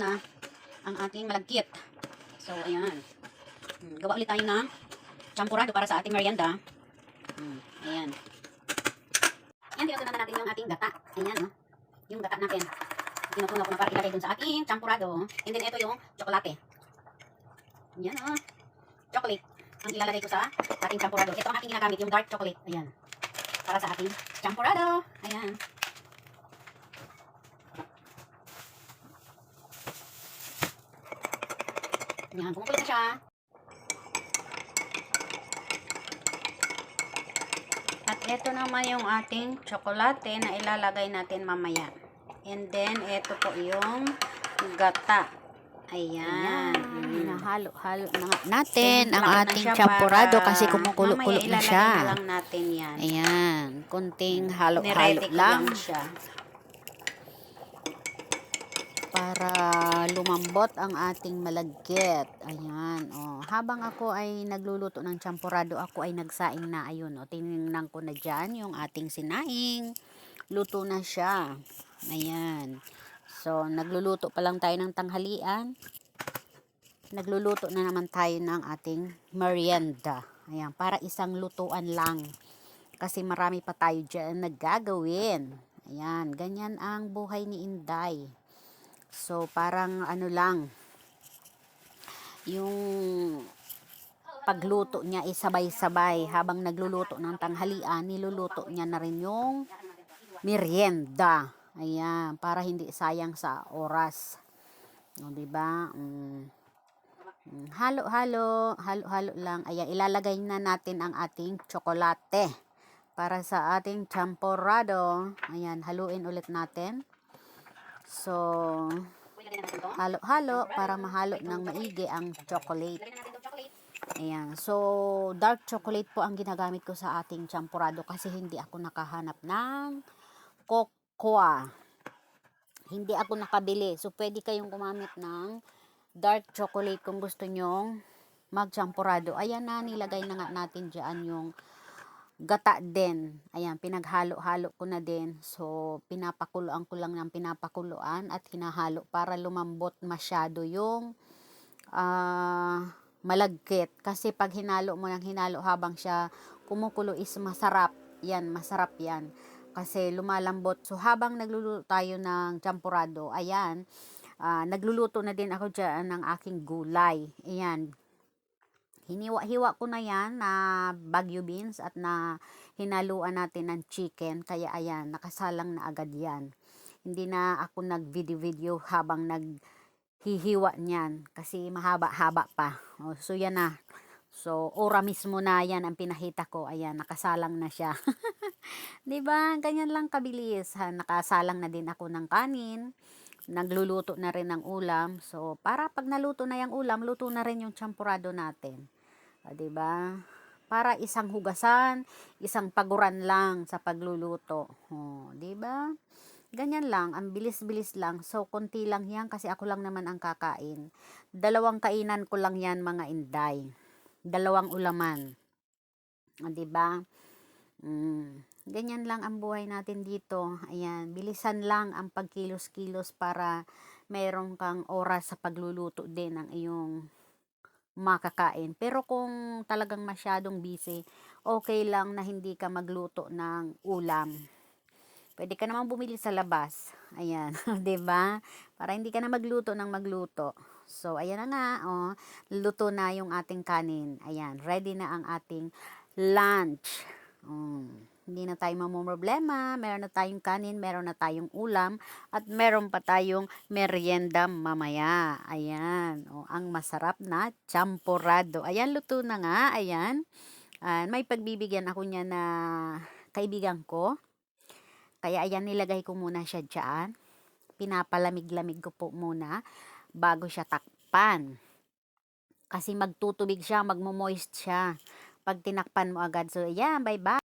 na, ang ating malagkit. So, ayan. Hmm, gawa ulit tayo ng champurado para sa ating merienda. Hmm, ayan. Yan, tinutunan na natin yung ating gata. Ayan, no? Yung gata natin. Tinutunan ko na para ilagay dun sa ating champurado. And then, ito yung tsokolate. Yan, oh. Chocolate. Ang ilalagay ko sa ating champurado. Ito ang ating ginagamit, yung dark chocolate. Ayan. Para sa ating champurado. Ayan. Yan, kumukulo na siya. At ito naman yung ating tsokolate na ilalagay natin mamaya. And then, ito po yung gata. Ayan. Ayan. Hinahalo-halo na natin ang na ating siya champurado kasi kumukulo-kulo mamaya na ilalagay siya. na lang natin yan. Ayan. Kunting halo-halo Niready ko lang lang siya. Para lumambot ang ating malagkit. Ayan. Oh. Habang ako ay nagluluto ng champurado, ako ay nagsaing na. Ayun. Oh. Tinignan ko na dyan yung ating sinaing. Luto na siya. Ayan. So, nagluluto pa lang tayo ng tanghalian. Nagluluto na naman tayo ng ating merienda. Ayan. Para isang lutuan lang. Kasi marami pa tayo dyan naggagawin. Ayan. Ganyan ang buhay ni Inday. So, parang ano lang, yung pagluto niya is sabay-sabay. Habang nagluluto ng tanghalian, niluluto niya na rin yung merienda. Ayan, para hindi sayang sa oras. O, diba? Mm. Mm, Halo-halo, halo-halo lang. Ayan, ilalagay na natin ang ating tsokolate para sa ating champurrado. Ayan, haluin ulit natin. So, halo-halo para mahalo ng maigi ang chocolate. Ayan. So, dark chocolate po ang ginagamit ko sa ating champurrado kasi hindi ako nakahanap ng cocoa. Hindi ako nakabili. So, pwede kayong gumamit ng dark chocolate kung gusto nyong magchampurado. Ayan na, nilagay na nga natin dyan yung gata din. Ayan, pinaghalo-halo ko na din. So, pinapakuluan ko lang ng pinapakuluan at hinahalo para lumambot masyado yung ah malagkit. Kasi pag hinalo mo ng hinalo habang siya kumukulo is masarap. Yan, masarap yan. Kasi lumalambot. So, habang nagluluto tayo ng champurado, ayan, ah, nagluluto na din ako dyan ng aking gulay. Ayan, hiniwa-hiwa ko na yan na bagyo beans at na hinaluan natin ng chicken. Kaya ayan, nakasalang na agad yan. Hindi na ako nag-video-video habang naghihiwa niyan kasi mahaba-haba pa. O, so yan na. So, ora mismo na yan ang pinahita ko. Ayan, nakasalang na siya. 'Di ba? Ganyan lang kabilis. Ha? Nakasalang na din ako ng kanin. Nagluluto na rin ng ulam. So, para pag naluto na yung ulam, luto na rin yung champurado natin. O, 'di ba? Para isang hugasan, isang paguran lang sa pagluluto. O, 'di ba? Ganyan lang, ang bilis-bilis lang. So, konti lang yan kasi ako lang naman ang kakain. Dalawang kainan ko lang yan mga inday. Dalawang ulaman. O, 'di ba? Mm, ganyan lang ang buhay natin dito. Ayan, bilisan lang ang pagkilos-kilos para meron kang oras sa pagluluto din ng iyong makakain. Pero kung talagang masyadong busy, okay lang na hindi ka magluto ng ulam. Pwede ka naman bumili sa labas. Ayan, 'di ba? Para hindi ka na magluto ng magluto. So, ayan na nga, oh. Luto na yung ating kanin. Ayan, ready na ang ating lunch. Mm, hindi na tayo mamumroblema. Meron na tayong kanin, meron na tayong ulam, at meron pa tayong merienda mamaya. Ayan, oh, ang masarap na champurrado. Ayan, luto na nga. Ayan. Ah, may pagbibigyan ako niya na kaibigan ko. Kaya ayan, nilagay ko muna siya dyan. Pinapalamig-lamig ko po muna bago siya takpan. Kasi magtutubig siya, magmo-moist siya. Pag tinakpan mo agad. So, ayan, bye-bye.